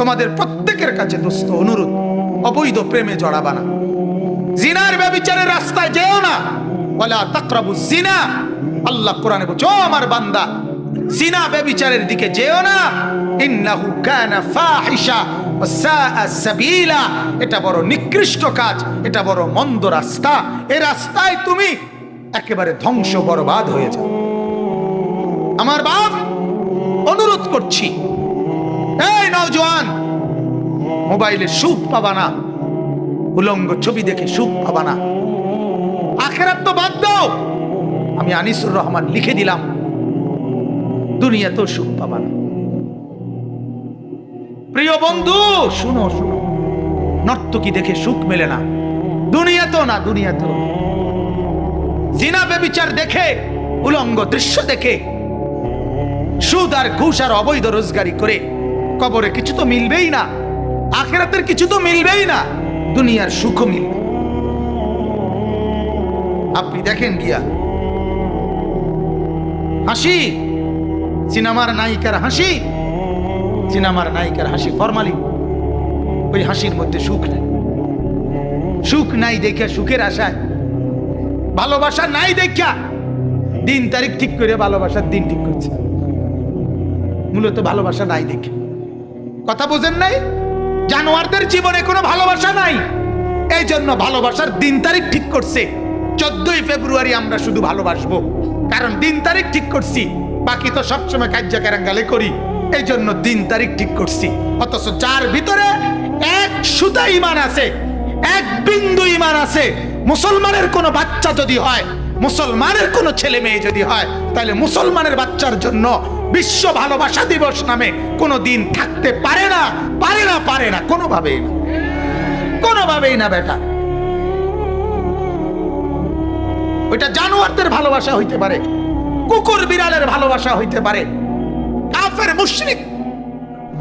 তোমাদের প্রত্যেকের কাছে দোস্ত অনুরোধ, অবৈধ প্রেমে জড়াবা না। জিনার ব্যবিচারের রাস্তায় যেও না। বলা তাকরাবু জিনা। আল্লাহ কোরআনে বলছো আমার বান্দা, জিনা ব্যবিচারের দিকে যেও না। ইন্নাহু কানা ফাহিশা এটা বড় নিকৃষ্ট কাজ, এটা বড় মন্দ রাস্তা। এ রাস্তায় তুমি একেবারে ধ্বংস বরবাদ হয়ে যাও। আমার বাপ, অনুরোধ করছি এই নওজোয়ান, মোবাইলে সুখ পাবা না। উলঙ্গ ছবি দেখে সুখ পাবা না। আখেরাত তো বাদ দাও। আমি আনিসুর রহমান লিখে দিলাম। দুনিয়াতেও সুখ পাবা না। প্রিয় বন্ধু, শুনো শুনো। নর্তকী দেখে সুখ মেলে না। দুনিয়াতেও না দুনিয়াতেও। জিনা বেবিচার দেখে, উলঙ্গ দৃশ্য দেখে, সুদ আর ঘুষ আর অবৈধ রোজগারি করে কবরে কিছু তো মিলবেই না, আখেরাতের কিছু তো মিলবেই না, দুনিয়ার সুখ মিলবে। আপনি দেখেন গিয়া, হাসি, সিনেমার নায়িকার হাসি, সিনেমার নায়িকার হাসি ফরমালি, ওই হাসির মধ্যে সুখ নেই। সুখ নাই দেখিয়া সুখের আশায়, ভালোবাসা নাই দেখিয়া দিন তারিখ ঠিক করে ভালোবাসার দিন ঠিক করছে। মূলত ভালোবাসা নাই দেখে। কথা বোঝেন নাই? জানোয়ারদের জীবনে কোনো ভালোবাসা নাই। এই জন্য ভালোবাসার দিন তারিখ ঠিক করছে। চোদ্দই ফেব্রুয়ারি আমরা শুধু ভালোবাসবো। কারণ দিন তারিখ ঠিক করছি। বাকি তো সবসময় কার্যা কারাঙ্গালে করি। এই জন্য দিন তারিখ ঠিক করছি। অথচ যার ভিতরে এক সুতা ইমান আছে, এক বিন্দু ইমান আছে, মুসলমানের কোনো বাচ্চা যদি হয়, মুসলমানের কোনো ছেলে মেয়ে যদি হয়, তাহলে মুসলমানের বাচ্চার জন্য বিশ্ব ভালোবাসা দিবস নামে কোনো দিন থাকতে পারে না পারে না পারে না, কোনোভাবেই না। কোনোভাবেই না বেটা। ওইটা জানোয়ারদের ভালোবাসা হইতে পারে, কুকুর বিড়ালের ভালোবাসা হইতে পারে, কাফের মুশরিক,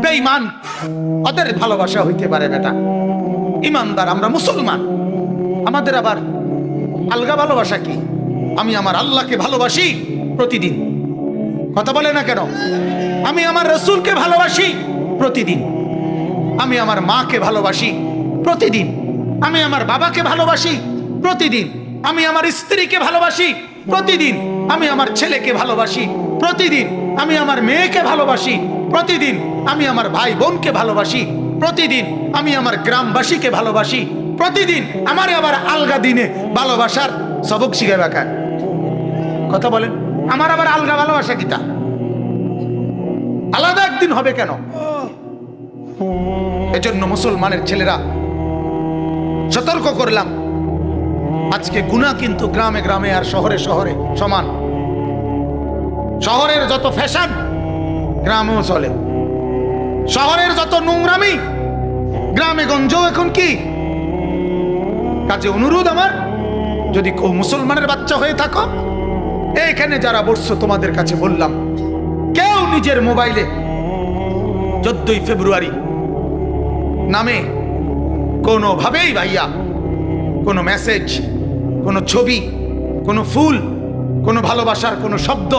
বেঈমান, ওদের ভালোবাসা হইতে পারে বেটা। ইমানদার, আমরা মুসলমান। আমাদের আবার আলগা ভালোবাসা কি? আমি আমার আল্লাহকে ভালোবাসি প্রতিদিন। কথা বলে না কেন? আমি আমার রসুলকে ভালোবাসি প্রতিদিন। আমি আমার মাকে ভালোবাসি প্রতিদিন। আমি আমার বাবাকে ভালোবাসি প্রতিদিন। আমি আমার স্ত্রীকে ভালোবাসি প্রতিদিন। আমি আমার ছেলেকে ভালোবাসি প্রতিদিন। আমি আমার মেয়েকে ভালোবাসি প্রতিদিন। আমি আমার ভাই বোনকে ভালোবাসি প্রতিদিন। আমি আমার গ্রামবাসীকে ভালোবাসি প্রতিদিন। আমার আবার আলগা দিনে ভালোবাসার সবক শিখে বেকার কথা বলেন। আমার আবার আলগা ভালোবাসা কিতা? আলাদা একদিন হবে কেন? এজন্য মুসলমানের ছেলেরা সতর্ক করলাম। আজকে গুণা কিন্তু গ্রামে গ্রামে আর শহরে শহরে সমান। শহরের যত ফ্যাশন গ্রামেও চলে। শহরের যত নোংরামি, গ্রামে গঞ্জও এখন কি? কাজে অনুরোধ আমার, যদি মুসলমানের বাচ্চা হয়ে থাকো এখানে যারা বসছো, তোমাদের কাছে বললাম, কেউ নিজের মোবাইলে চোদ্দই ফেব্রুয়ারি নামে কোনোভাবেই ভাইয়া, কোনো মেসেজ, কোনো ছবি, কোনো ফুল, কোনো ভালোবাসার কোনো শব্দ,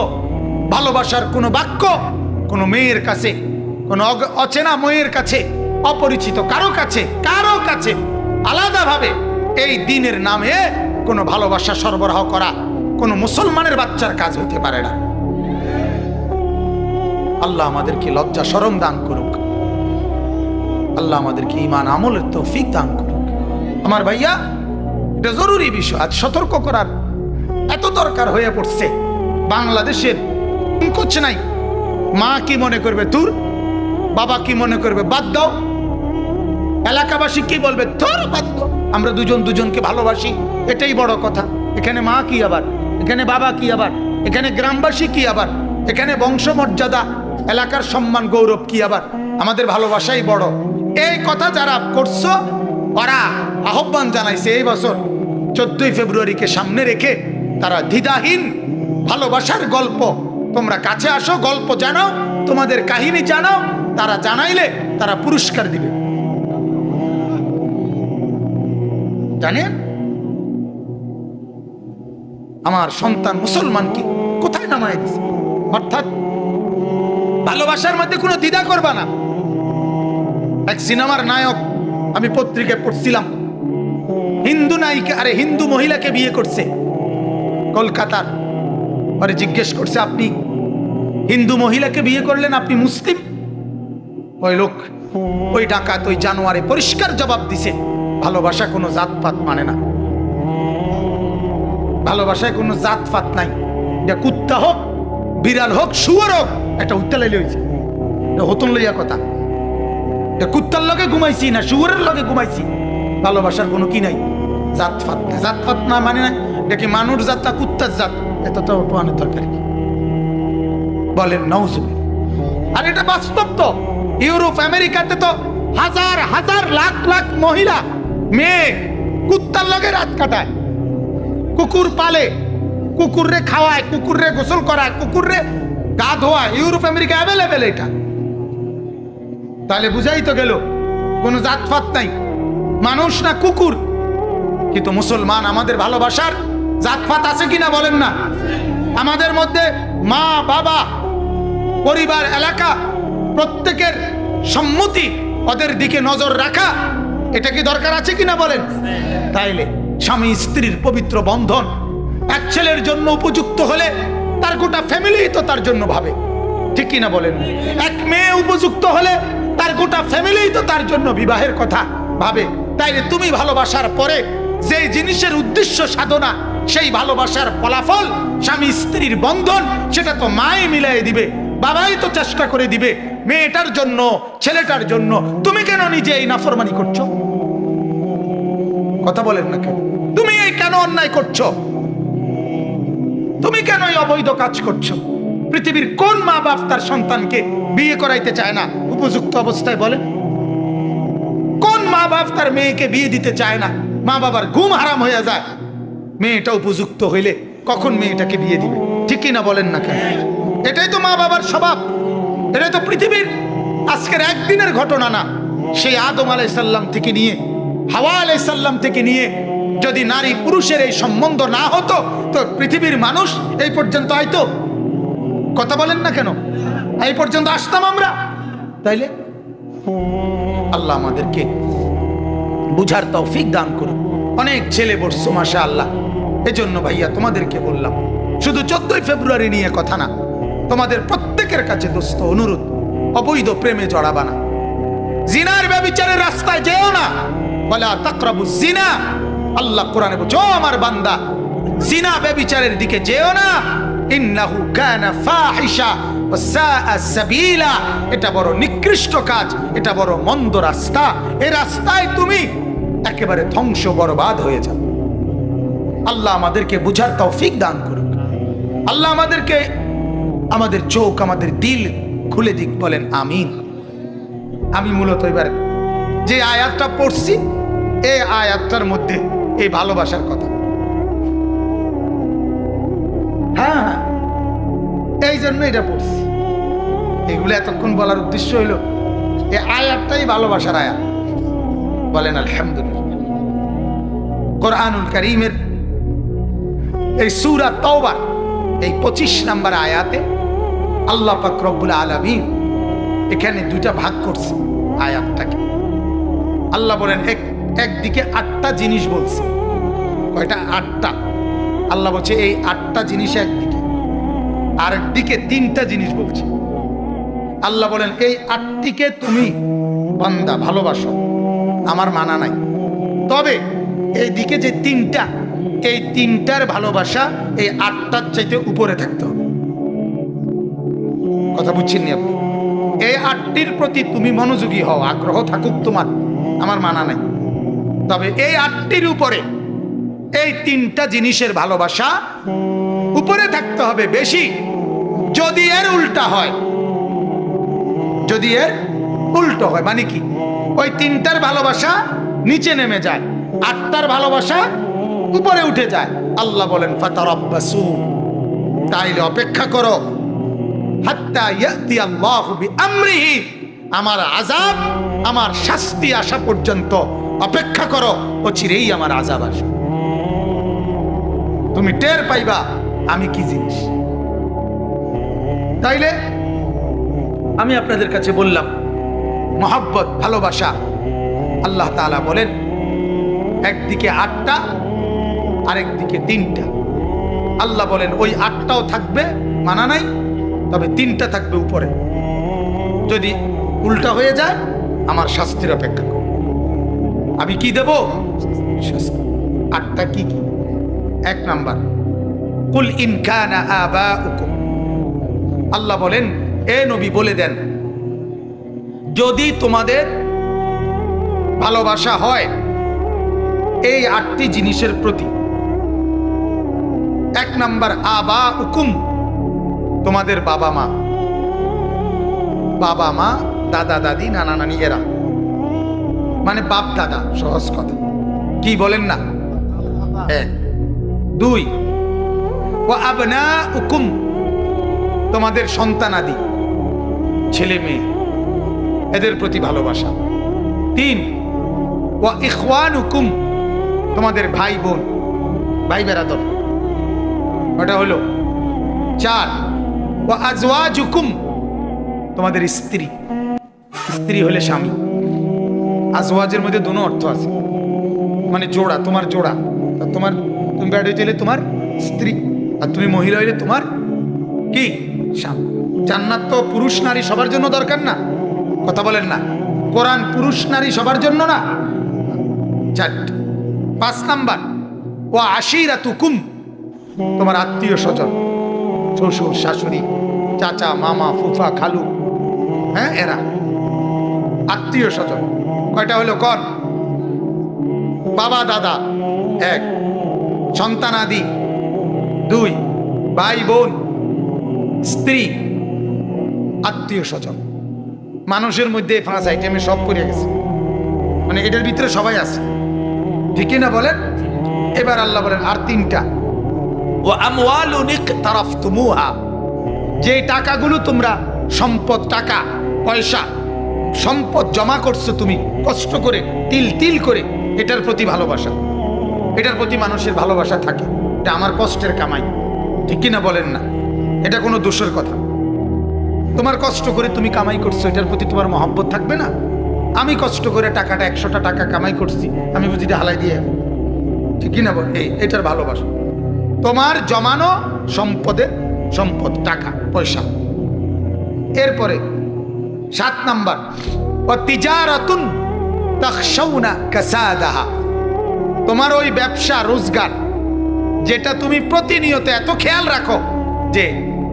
ভালোবাসার কোনো বাক্য, কোনো মেয়ের কাছে, কোনো অচেনা মেয়ের কাছে, অপরিচিত কারও কাছে কারও কাছে আলাদাভাবে এই দিনের নামে কোনো ভালোবাসা সরবরাহ করা কোনো মুসলমানের বাচ্চার কাজ হতে পারে না। আল্লাহ আমাদেরকে লজ্জা সরম দান করুক। আল্লাহ আমাদেরকে ইমান আমলের তৌফিক দান করুক। আমার ভাইয়া, এটা জরুরি বিষয়, আজ সতর্ক করার এত দরকার হয়ে পড়ছে। বাংলাদেশের কুচ নাই। মা কি মনে করবে তোর? বাবা কি মনে করবে বাদ দাও। এলাকাবাসী কি বলবে? তোর বাদ দাও। আমরা দুজন দুজনকে ভালোবাসি, এটাই বড় কথা। এখানে মা কি আবার? এখানে বাবা কি আবার? এখানে গ্রামবাসী কি আবার? এখানে বংশমর্যাদা, এলাকার সম্মান, গৌরব কি আবার? আমাদের ভালোবাসাই বড়। এই কথা যারা করছ, ওরা আহ্বান জানাইছে এই বছর, চোদ্দই ফেব্রুয়ারিকে সামনে রেখে তারা দ্বিধাহীন ভালোবাসার গল্প। তোমরা কাছে আসো, গল্প জানাও, তোমাদের কাহিনী জানাও, তারা জানাইলে তারা পুরস্কার দিবে। জানেন? আমার সন্তান মুসলমানকে কোথায় নামায় দিছে? অর্থাৎ ভালোবাসার মধ্যে কোনো দ্বিধা করবা না। এক সিনেমার নায়ক আমি পত্রিকায় পড়ছিলাম। হিন্দু নায়িকা, আরে হিন্দু মহিলাকে বিয়ে করছে। কলকাতার। পরে জিজ্ঞেস করছে, আপনি হিন্দু মহিলাকে বিয়ে করলেন? আপনি মুসলিম? ওই লোক, ওই ডাকাত, ওই জানোয়ারে, পরিষ্কার জবাব দিছে, ভালোবাসা কোনো জাতপাত মানে না। ভালোবাসায় কোনো জাত ফাত নাই। এটা কুত্তা হোক, বিড়াল হোক, শুয়ার হোক, একটা উত্তা লাইলে হয়েছে এটা হতন লইয়া কথা। এটা কুত্তার লগে ঘুমাইছি না, শুয়ারের লগে ঘুমাইছি। ভালোবাসার কোনো কি নাই? জাতপাত নাই। জাতপাত না মানে না এটা কি মানুষ জাত না কুত্তার জাত? এতটা ওটানের দরকার কি বলেন নৌজুবে আর এটা বাস্তব তো। ইউরোপ, আমেরিকাতে তো হাজার হাজার, লাখ লাখ মহিলা, মেয়ে কুত্তার লগে রাত কাটায়। কুকুর পালে, কুকুররে খাওয়ায়, কুকুররে গোসল করায়, কুকুররে গা ধোয়ায় ইউরোপ, আমেরিকা অ্যাভেলেবেল এটা। তাহলে বুঝাই তো গেল, কোনো জাতপাত নাই। মানুষ না কুকুর, কিন্তু মুসলমান আমাদের ভালোবাসার জাতপাত আছে কিনা বলেন না। আমাদের মধ্যে মা, বাবা, পরিবার, এলাকা, প্রত্যেকের সম্মতি ওদের দিকে নজর রাখা, এটা কি দরকার আছে কিনা বলেন? তাইলে স্বামী স্ত্রীর পবিত্র বন্ধন। এক ছেলের জন্য উপযুক্ত হলে তার গোটা ফ্যামিলি তো তার জন্য ভাবে। ঠিক কিনা বলেন? এক মেয়ে উপযুক্ত হলে তার গোটা ফ্যামিলি তো তার জন্য বিবাহের কথা ভাবে। তাইলে তুমি ভালোবাসার পরে যে জিনিসের উদ্দেশ্য সাধনা, সেই ভালোবাসার ফলাফল স্বামী স্ত্রীর বন্ধন, সেটা তো মাই মিলাই দিবে, বাবাই তো চেষ্টা করে দিবে। মেয়েটার জন্য, ছেলেটার জন্য, তুমি কেন নিজে এই নাফরমানি করছ? কথা বলেন না কেন? তুমি এই কেন অন্যায় করছ? তুমি কেন এই অবৈধ কাজ করছ? পৃথিবীর কোন মা বাপ তার সন্তানকে বিয়ে করাইতে চায় না? উপযুক্ত অবস্থায় বলে কোন মা বাপ তার মেয়েকে বিয়ে দিতে চায় না? মা বাবার ঘুম হারাম হয়ে যায়। মেয়েটা উপযুক্ত হইলে কখন মেয়েটাকে বিয়ে দিবে? ঠিক কিনা বলেন না কেন? এটাই তো মা বাবার স্বভাব। এটাই তো পৃথিবীর আজকের একদিনের ঘটনা না। সেই আদম আলাইসাল্লাম থেকে নিয়ে হাওয়া আলাইসাল্লাম থেকে নিয়ে যদি নারী পুরুষের এই সম্বন্ধ না হতো, তো পৃথিবীর মানুষ এই পর্যন্ত আইতো। কথা বলেন না কেন? এই পর্যন্ত আসতাম আমরা। তাইলে? আল্লাহ আমাদেরকে বুঝার তৌফিক দান করুন। অনেক ছেলে বসছো মাসা আল্লাহ এজন্য ভাইয়া তোমাদেরকে বললাম, শুধু চোদ্দই ফেব্রুয়ারি নিয়ে কথা না, তোমাদের প্রত্যেকের কাছে দোস্ত অনুরোধ, অবৈধ প্রেমে জড়াবা না। জিনার ব্যবিচারের রাস্তায় যেও না। বলে, তাকরাবু জিনা। আল্লাহ কোরআনে বলছো আমার বান্দা, জিনা ব্যবিচারের দিকে যেও না। ইন্নাহু কানা ফাহিশা সাবিলা। এটা বড় নিকৃষ্ট কাজ, এটা বড় মন্দ রাস্তা। এই রাস্তায় তুমি একেবারে ধ্বংস বরবাদ হয়ে যাও। আল্লাহ আমাদেরকে বুঝার তৌফিক দান করুক। আল্লাহ আমাদেরকে আমাদের চোখ, আমাদের দিল খুলে দিক বলেন, আমিন। আমি মূলত এবার যে আয়াতটা পড়ছি এই আয়াতটার মধ্যে এই ভালোবাসার কথা। হ্যাঁ এই জন্য এটা পড়ছি। এগুলো এতক্ষণ বলার উদ্দেশ্য হইল এই আয়াতটাই ভালোবাসার আয়াত। বলেন, আলহামদুলিল্লাহ। কোরআনুল করিমের এই সুরা তওবার, এই পঁচিশ নাম্বার আয়াতে আল্লাহ পাক রব্বুল আলামিন এখানে দুইটা ভাগ করছে আয়াতটাকে। আল্লাহ বলেন, এক, একদিকে আটটা জিনিস বলছে। কয়টা? আটটা। আল্লাহ বলছে, এই আটটা জিনিস একদিকে। আর একদিকে তিনটা জিনিস বলছে। আল্লাহ বলেন, এই আটটিকে তুমি বান্দা, ভালোবাসো। আমার মানা নাই। তবে এই দিকে যে তিনটা, এই তিনটার ভালোবাসা এই আটটার চাইতে উপরে থাকতে হবে। কথা বুঝছেন নি আপনি? এই আটটির প্রতি তুমি মনোযোগী হও, আগ্রহ থাকুক তোমার। আমার মানা নাই। তবে এই আটটির উপরে, এই তিনটা জিনিসের ভালোবাসা উপরে থাকতে হবে বেশি। যদি এর উল্টা হয়, যদি এর উল্টো হয় মানে কি? ওই তিনটার ভালোবাসা নিচে নেমে যায়, আটটার ভালোবাসা উপরে উঠে যায়। আল্লাহ বলেন, ফাতারাব্বাসু তাইলে অপেক্ষা করো। হাত্তা ইয়াতি আল্লাহু বিআমরিহি, আমার আযাব আমার শাস্তি আসা পর্যন্ত অপেক্ষা করো, ও চিরেই আমার আযাব আসবে। তুমি টের পাইবা আমি কি জিনিস। তাইলে আমি আপনাদের কাছে বললাম, মহব্বত, ভালোবাসা, আল্লাহ তাআলা বলেন, একদিকে আটটা, আরেকদিকে তিনটা। আল্লাহ বলেন, ওই আটটাও থাকবে, মানা নাই, তবে তিনটা থাকবে উপরে। যদি উল্টা হয়ে যায় আমার শাস্তির অপেক্ষা আমি কি দেব? আটটা কি কি? এক নাম্বার, কুল ইনকানা আবা আল্লাহ বলেন, এ নবী, বলে দেন, যদি তোমাদের ভালোবাসা হয় এই আটটি জিনিসের প্রতি, এক নাম্বার আবা উকুম তোমাদের বাবা মা। বাবা মা দাদা দাদি, নানা নানি, এরা। মানে বাপ দাদা, সহজ কথা। কি বলেন না? দুই, ও আবনা উকুম তোমাদের সন্তানাদি ছেলে মেয়ে, এদের প্রতি ভালোবাসা। তিন, ও ইখওয়ান হুকুম তোমাদের ভাই বোন, ভাই বেড়াদর ওটা হলো। চার, ও আজওয়াজ হুকুম তোমাদের স্ত্রী। স্ত্রী হলে স্বামী। আজওয়াজের মধ্যে দুটো অর্থ আছে। মানে জোড়া, তোমার জোড়া। তোমার তুমি ব্যাড হইতে তোমার স্ত্রী। আর তুমি মহিলা হইলে তোমার কি? স্বামী। জান্নাত তো পুরুষ নারী সবার জন্য দরকার না। কথা বলেন না। কোরআন পুরুষ নারী সবার জন্য না। চারটে পাঁচ নাম্বার। ও আশিরা তুকুম তোমার আত্মীয় স্বজন। শ্বশুর, শাশুড়ি, চাচা, মামা, ফুফা, খালু। হ্যাঁ এরা। আত্মীয় স্বজন। কয়টা হলো? কন। বাবা, দাদা। এক। সন্তানাদি দুই। ভাই, বোন। স্ত্রী। আত্মীয় স্বজন। মানুষের মধ্যে পাঁচ আইটেমে সব পড়ে গেছে। মানে এটার ভিতরে সবাই আছে। ঠিকই না বলেন? এবার আল্লাহ বলেন, আর তিনটা? যে টাকাগুলো তোমরা সম্পদ, টাকা, পয়সা সম্পদ জমা করছ তুমি, কষ্ট করে, তিল তিল করে, এটার প্রতি ভালোবাসা। এটার প্রতি মানুষের ভালোবাসা থাকে, এটা আমার কষ্টের কামাই। ঠিক কিনা বলেন না? এটা কোনো দোষের কথা। তোমার কষ্ট করে তুমি কামাই করছ, এটার প্রতি তোমার মহব্বত থাকবে না? আমি কষ্ট করে টাকাটা, একশোটা টাকা কামাই করছি, আমি বুঝি হালাই দিয়ে ঠিক কিনা বল এই, এটার ভালোবাসা। তোমার জমানো সম্পদে সম্পদ, টাকা, পয়সা। এরপরে সাত নাম্বার। ও তিজারাতুন তাখশাউনা কাসাদাহা। তোমার ওই ব্যবসা রোজগার, যেটা তুমি প্রতিনিয়ত এত খেয়াল রাখো যে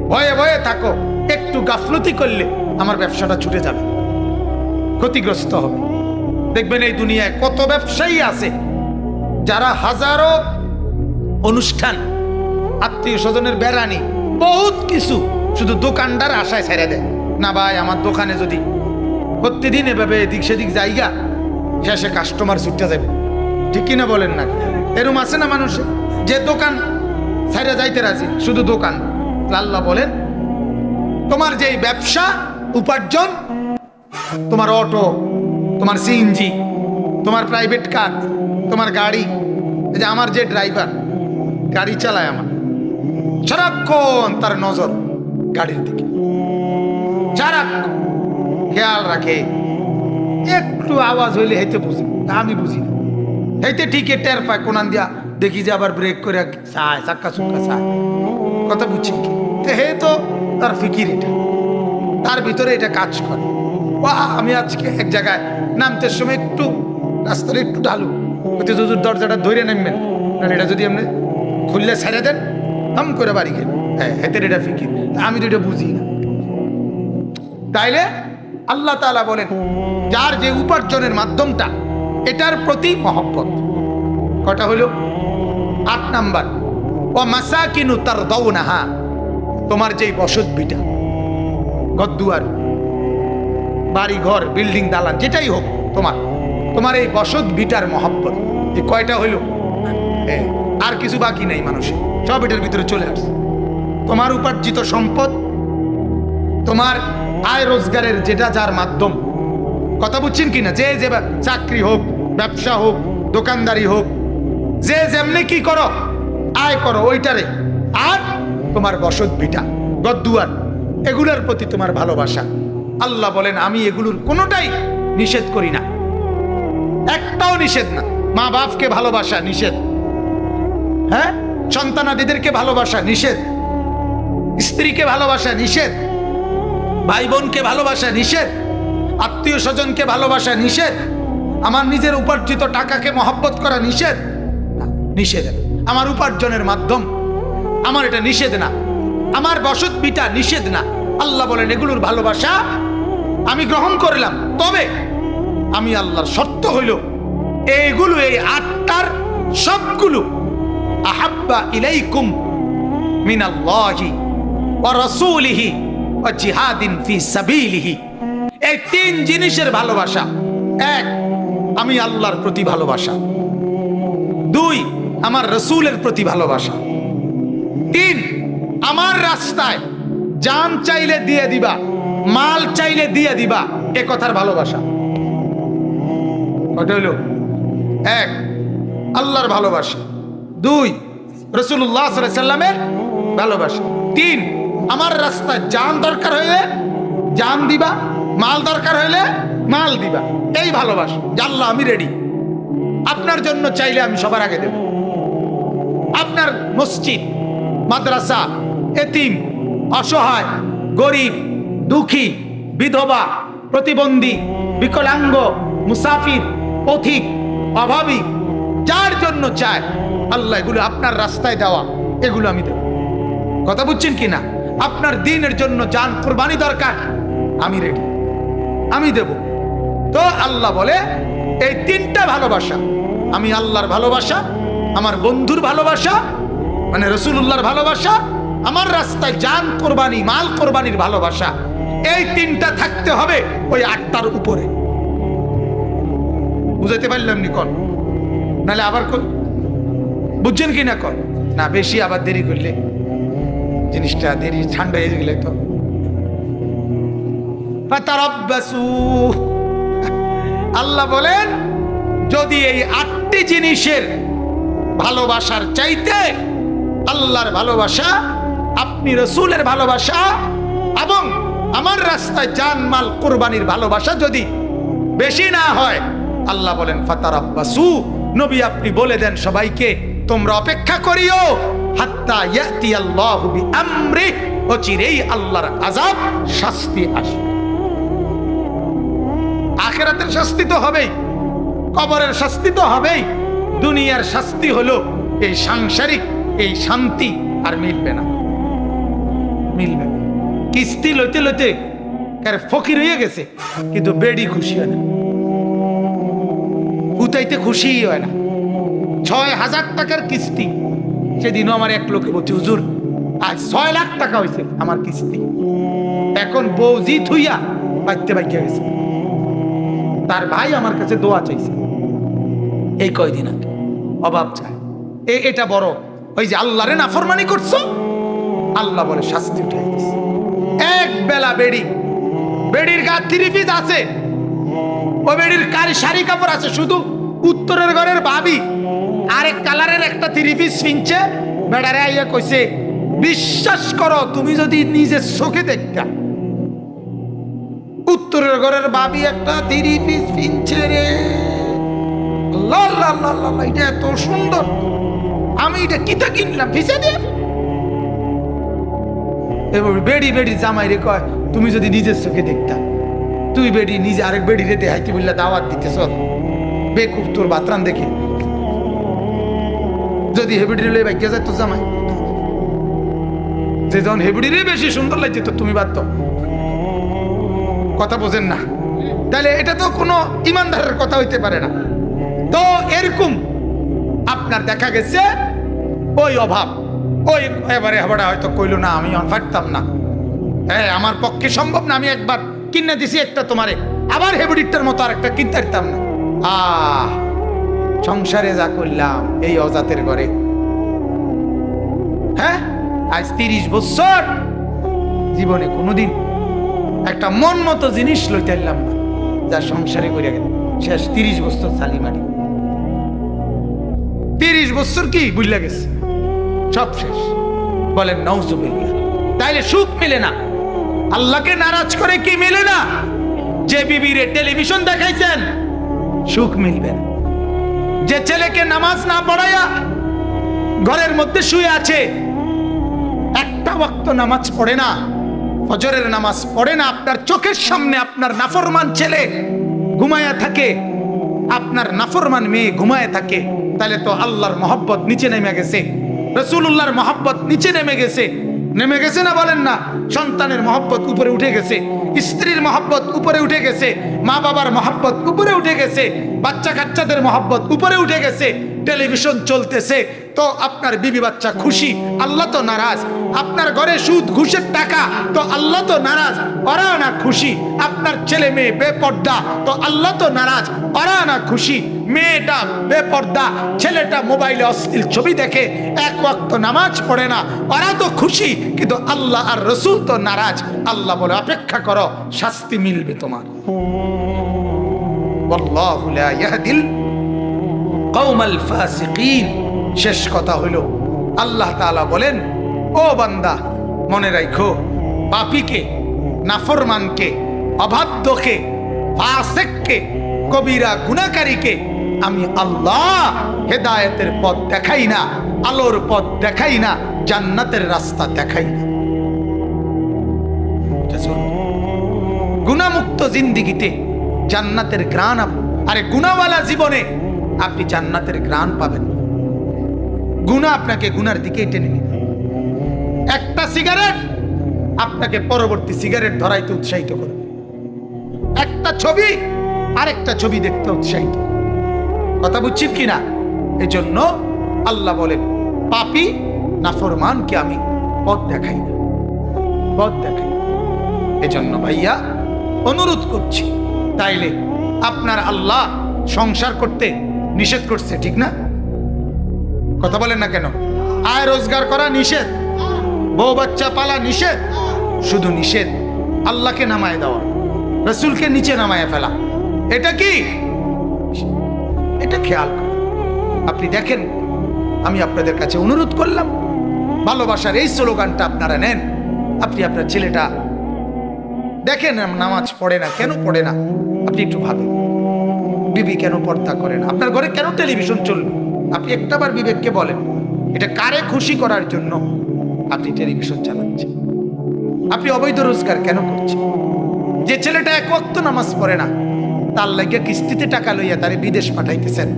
ভয়ে ভয়ে থাকো, একটু গাফলতি করলে আমার ব্যবসাটা ছুটে যাবে। ক্ষতিগ্রস্ত হবে। দেখবেন এই দুনিয়ায় কত ব্যবসায়ী আছে, যারা হাজারো অনুষ্ঠান, আত্মীয় স্বজনের বেড়ানি, বহুত কিছু শুধু দোকানদার আশায় ছেড়ে দেয়। না ভাই, আমার দোকানে যদি প্রতিদিন এভাবে এদিক সেদিক জায়গা শেষে কাস্টমার ছুটতে যাবে ঠিক কিনা বলেন না? এরম আছে না মানুষ? যে দোকান ছেড়ে যাইতে রাজি, শুধু দোকান। আল্লাহ বলেন, তোমার যে ব্যবসা, উপার্জন, তোমার অটো, তোমার সিএনজি তোমার প্রাইভেট কার তোমার গাড়ি, এই যে আমার যে ড্রাইভার গাড়ি চালায় আমার। সারাক্ষণ তার নজর গাড়ির দিকে। সারাক্ষণ খেয়াল রাখে। একটু আওয়াজ হইলে হেতে বুঝি, আমি বুঝি না। হেতে ঠিকই টের পায়, কোনান দিয়া দেখি যে আবার ব্রেক করে চায়, চাক্কা চুক্কা চায়। কথা বুঝছি কি? হে তো তার ফিকির এটা। তার ভিতরে এটা কাজ করে। বা আমি আজকে এক জায়গায় নামতে সময় একটু রাস্তাটা একটু ঢালু। যদি দরজাটা ধরে নামবেন। এটা যদি আপনি খুললে ছেড়ে দেন হাম করে বাড়ি গেল হ্যাঁ হেতের এটা ফিকির। আমি তো এটা বুঝি না। তাইলে আল্লাহ তাআলা বলেন, যার যে উপার্জনের মাধ্যমটা, এটার প্রতি মহব্বত। কটা হলো? আট নাম্বার ও মাসাকিনু তার দৌ নাহা তোমার যেই বসত বিটা গদ্দুয়ার বাড়ি ঘর বিল্ডিং, দালান, যেটাই হোক তোমার তোমার এই বসত বিটার মহব্বত। এই কয়টা হইল আর কিছু বাকি নেই মানুষের, সব এটার ভিতরে চলে আসছে। তোমার উপার্জিত সম্পদ, তোমার আয় রোজগারের যেটা যার মাধ্যম। কথা বুঝছেন কিনা? যে যে চাকরি হোক, ব্যবসা হোক, দোকানদারি হোক, যে যেমনি কি করো, আয় করো ওইটারে। আর তোমার বসত ভিটা, গদ্দুয়ার, এগুলোর প্রতি তোমার ভালোবাসা। আল্লাহ বলেন, আমি এগুলোর কোনোটাই নিষেধ করি না। একটাও নিষেধ না। মা বাপকে ভালোবাসা নিষেধ। হ্যাঁ? সন্তানাদিদেরকে ভালোবাসা নিষেধ। স্ত্রীকে ভালোবাসা নিষেধ। ভাই বোনকে ভালোবাসা নিষেধ? আত্মীয় স্বজনকে ভালোবাসা নিষেধ? আমার নিজের উপার্জিত টাকাকে মহব্বত করা নিষেধ? নিষেধ আমার উপার্জনের মাধ্যম। আমার এটা নিষেধ না। আমার বসত পিতা নিষেধ না। আল্লাহ বলেন, এগুলোর ভালোবাসা আমি গ্রহণ করলাম। তবে আমি আল্লাহর শর্ত হইল এইগুলো এই আটটার সবগুলো আহাব্বা ইলাইকুম মিনাল্লাহি ওয়া রাসূলিহি জিহাদিন ফি সাবিলিহি। এই তিন জিনিসের ভালোবাসা। এক, আমি আল্লাহর প্রতি ভালোবাসা। দুই, আমার রসুলের প্রতি ভালোবাসা। তিন, আমার রাস্তায় জান চাইলে দিয়ে দিবা, মাল চাইলে দিয়ে দিবা, এ কথার ভালোবাসা। কটা হইল? এক, আল্লাহর ভালোবাসা। দুই রসুল্লাহ সাল্লামের ভালোবাসা। তিন আমার রাস্তায় জান দরকার হইলে জান দিবা, মাল দরকার হইলে মাল দিবা। এই ভালোবাসা জানলা আমি রেডি আপনার জন্য চাইলে আমি সবার আগে দেব। আপনার মসজিদ, মাদ্রাসা, এতিম, অসহায়, গরিব, দুঃখী, বিধবা, প্রতিবন্ধী, বিকলাঙ্গ, মুসাফির, পথিক, অভাবী, যার জন্য চায়, আল্লাহ এগুলো আপনার রাস্তায় দেওয়া, এগুলো আমি দেব। কথা বুঝছেন কি না আপনার দিনের জন্য যান কোরবানি দরকার। আমি রেডি আমি দেব। তো আল্লাহ বলে, এই তিনটা ভালোবাসা, আমি আল্লাহর ভালোবাসা, আমার বন্ধুর ভালোবাসা মানে রসুল্লাহর ভালোবাসা, আমার রাস্তায় যান কোরবানি, মাল কোরবানির ভালোবাসা, এই তিনটা থাকতে হবে ওই আটটার উপরে। বুঝাইতে পারলাম নি কন? নাহলে আবার বুঝছেন কি না কন? না, বেশি আবার দেরি করলে। জিনিসটা দেরি, ঠান্ডা হয়ে গেলে তো। আল্লাহ বলেন, যদি এই আটটি জিনিসের ভালোবাসার চাইতে আল্লাহর ভালোবাসা, আপনি রসুলের ভালোবাসা এবং আমার রাস্তায় জান মাল কোরবানির ভালোবাসা যদি বেশি না হয়, আল্লাহ বলেন ফাতার আব্বাসু নবী আপনি বলে দেন সবাইকে, তোমরা অপেক্ষা করিও। হাত্তা ইয়াতি আল্লাহ আমরি অচিরেই আল্লাহর আজাব শাস্তি আসবে। আখেরাতের শাস্তি তো হবেই, কবরের শাস্তি তো হবেই, দুনিয়ার শাস্তি হলো এই সাংসারিক, এই শান্তি, আর মিলবে না। মিলবে না। কিস্তি লইতে লইতে কার ফকির হয়ে গেছে, কিন্তু বেডি খুশি হয় না। উতাইতে খুশি হয় না। ছয় হাজার টাকার কিস্তি সেদিনও আমার এক লোকে বলছে হুজুর আজ ছয় লাখ টাকা হয়েছে আমার কিস্তি। এখন বৌজি থুইয়া বাড়তে বাইকে গেছে তার ভাই আমার কাছে দোয়া চাইছে। এই কয়দিন আগে? অভাব চায় এ এটা বড়। ওই যে আল্লাহ আল্লাহরে নাফরমানি করছ? আল্লাহ বলে শাস্তি উঠাই দিছে। এক বেলা বেড়ি। বেড়ির গা থ্রি পিস আছে। ও বেড়ির কারি শাড়ি কাপড় আছে? শুধু উত্তরের ঘরের ভাবি। আরেক কালারের একটা থ্রি পিস ফিনছে বেড়ারে আইয়া কইছে, বিশ্বাস করো, তুমি যদি নিজের চোখে দেখতা, উত্তরের ঘরের ভাবি একটা থ্রি পিস ফিনছে রে। এটা এত সুন্দর। আমি এটা কিতা কিনলাম ফিসে দিয়ে এবার বেড়ি বেড়ি জামাই রে কয়, তুমি যদি নিজের চোখে দেখতা, তুই বেড়ি নিজে আরেক বেড়ি রে দেখাইতে বললে দাওয়াত দিতেছ। বেকুব তোর বাতরান দেখে। যদি হেবিডি রে বাইকে যায়, তো জামাই। যে যখন হেবিডি রে বেশি সুন্দর লাগছে, তো তুমি বাদ কথা বোঝেন না। তাহলে এটা তো কোনো ইমানদারের কথা হইতে পারে না। তো এরকম আপনার দেখা গেছে, ওই অভাব। ওই এবারে হবাটা হয়তো কইলো, না, আমি পারতাম না। হ্যাঁ আমার পক্ষে সম্ভব না, আমি একবার কিনে দিছি একটা তোমারে। আবার হেবুডিটার মতো আর একটা কিনতে পারতাম না। আহ! সংসারে যা করলাম, এই অজাতের ঘরে। হ্যাঁ? আজ তিরিশ বছর জীবনে কোনোদিন একটা মন মতো জিনিস লইতে পারলাম না, যা সংসারে করে গেল। শেষ তিরিশ বছর চালি মারি তিরিশ বছর কি বুঝলা গেছে? সব শেষ। বলেন নৌজুবিল্লা তাইলে সুখ মিলে না। আল্লাহকে নারাজ করে কি মিলে না? যে বিবিরে টেলিভিশন দেখাইছেন, সুখ মিলবে না। যে ছেলেকে নামাজ না পড়াইয়া ঘরের মধ্যে শুয়ে আছে, একটা ওয়াক্ত নামাজ পড়ে না, ফজরের নামাজ পড়ে না, আপনার চোখের সামনে আপনার নাফরমান ছেলে ঘুমায়া থাকে, আপনার নাফরমান মেয়ে ঘুমায় থাকে তাহলে তো আল্লাহর মহব্বত নিচে নেমে গেছে রসুল্লাহর মহব্বত নিচে নেমে গেছে। নেমে গেছে না বলেন না? সন্তানের মহব্বত উপরে উঠে গেছে, স্ত্রীর মহব্বত উপরে উঠে গেছে মা বাবার মহব্বত উপরে উঠে গেছে বাচ্চা কাচ্চাদের মহব্বত উপরে উঠে গেছে টেলিভিশন চলতেছে, তো আপনার বিবি বাচ্চা খুশি, আল্লাহ তো নারাজ। আপনার ঘরে সুদ, ঘুষের টাকা, তো আল্লাহ তো নারাজ। ওরা না খুশি, আপনার ছেলে মেয়ে বেপর্দা, তো আল্লাহ তো নারাজ। ওরা না খুশি, মেয়েটা বেপর্দা, ছেলেটা মোবাইলে অশ্লীল ছবি দেখে, এক ওয়াক্ত নামাজ পড়ে না। ওরা তো খুশি, কিন্তু আল্লাহ আর রসুল তো নারাজ। আল্লাহ বলে, অপেক্ষা করো, শাস্তি মিলবে তোমার। লা ইয়াহদিল কৌমাল ফাসিকিন। শেষ কথা হইল, আল্লাহ তাআলা বলেন, ও বান্দা, মনে রাখো পাপীকে, নাফরমানকে, অবাধ্যকে, ফাসিককে, কবিরা গুনাহকারীকে আমি আল্লাহ হেদায়েতের পথ দেখাই না, আলোর পথ দেখাই না, জান্নাতের রাস্তা দেখাই না। গুণামুক্ত জিন্দিগিতে জান্নাতের গ্রাণ আরে গুণাওয়ালা জীবনে আপনি জান্নাতের গ্রাণ পাবেন। গুণা আপনাকে গুনার দিকে টেনে নিবে। একটা সিগারেট আপনাকে পরবর্তী সিগারেট ধরাইতে উৎসাহিত করবে। একটা ছবি আরেকটা ছবি দেখতে উৎসাহিত। কথা বুঝছেন কিনা? এই জন্য আল্লাহ বলেন, পাপি নাফরমানকে আমি পথ দেখাই না। পথ দেখাই না। এজন্য ভাইয়া অনুরোধ করছি, তাইলে আপনার আল্লাহ সংসার করতে নিষেধ করছে, ঠিক না? কথা বলেন না কেন? আয় রোজগার করা নিষেধ। বউ বাচ্চা পালা নিষেধ। শুধু নিষেধ, আল্লাহকে নামায় দেওয়া। রসুলকে নিচে নামায় ফেলা। এটা কি? এটা খেয়াল। আপনি দেখেন, আমি আপনাদের কাছে অনুরোধ করলাম। ভালোবাসার এই স্লোগানটা আপনারা নেন। আপনি আপনার ছেলেটা দেখেন, নামাজ পড়ে না, কেন পড়ে না? আপনি একটু ভাবেন। বিবি কেন পর্দা করেন আপনার ঘরে কেন টেলিভিশন চলবে? আপনি একটাবার বিবেককে বলেন, এটা কারে খুশি করার জন্য আপনি টেলিভিশন চালাচ্ছেন? আপনি অবৈধ রোজগার কেন করছেন? যে ছেলেটা এক ওয়াক্ত নামাজ পড়ে না, তার লাগে কিস্তিতে টাকা লইয়া তারে বিদেশ পাঠাইতেছেন,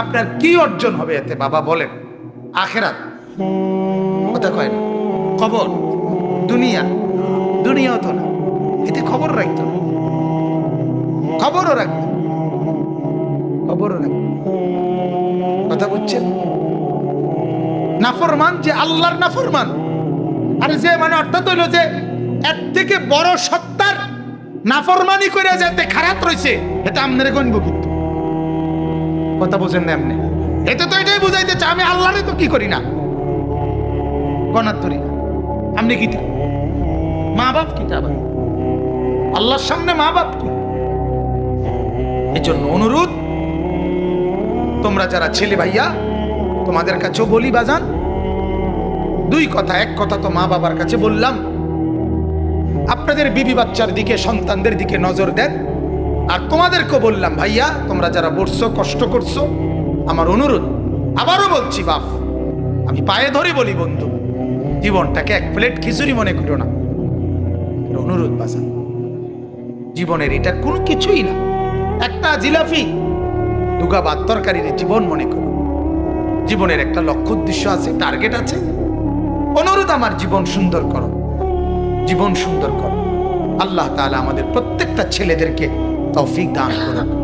আপনার কি অর্জন হবে এতে, বাবা বলেন? আখেরাত। কথা কয় না। খবর? দুনিয়া? দুনিয়াও তো না। এতে খবর রাখতো খবরও রাখবে কথা নাফরমান যে আল্লাহর নাফরমান। আর যে মানে অর্থাৎ হইল যে এর থেকে বড় সত্তার নাফরমানি করে খারাপ রয়েছে, এটা গণব কিন্তু। কথা বোঝেন না এমনি। এতে তো এটাই বুঝাইতে চাই, আমি আল্লাহরে তো কি করি না? আপনি কি মা বাপ কি আবার? আল্লাহর সামনে মা বাপ কি? এজন্য অনুরোধ তোমরা যারা ছেলে ভাইয়া, তোমাদের কাছেও বলি বাজান। দুই কথা, এক কথা তো মা বাবার কাছে বললাম। আপনাদের বিবি বাচ্চার দিকে, সন্তানদের দিকে নজর দেন। আর তোমাদেরকেও বললাম, ভাইয়া, তোমরা যারা বসছো, কষ্ট করছ, আমার অনুরোধ, আবারও বলছি বাপ, আমি পায়ে ধরে বলি বন্ধু, জীবনটাকে এক প্লেট খিচুড়ি মনে করো না। অনুরোধ বাজান। জীবনের এটা কোনো কিছুই না। একটা জিলাফি দুগা বাদ তরকারির জীবন মনে করো জীবনের একটা লক্ষ্য উদ্দেশ্য আছে টার্গেট আছে। অনুরোধ আমার, জীবন সুন্দর করো। জীবন সুন্দর করো। আল্লাহ তাহলে আমাদের প্রত্যেকটা ছেলেদেরকে তৌফিক দান করুন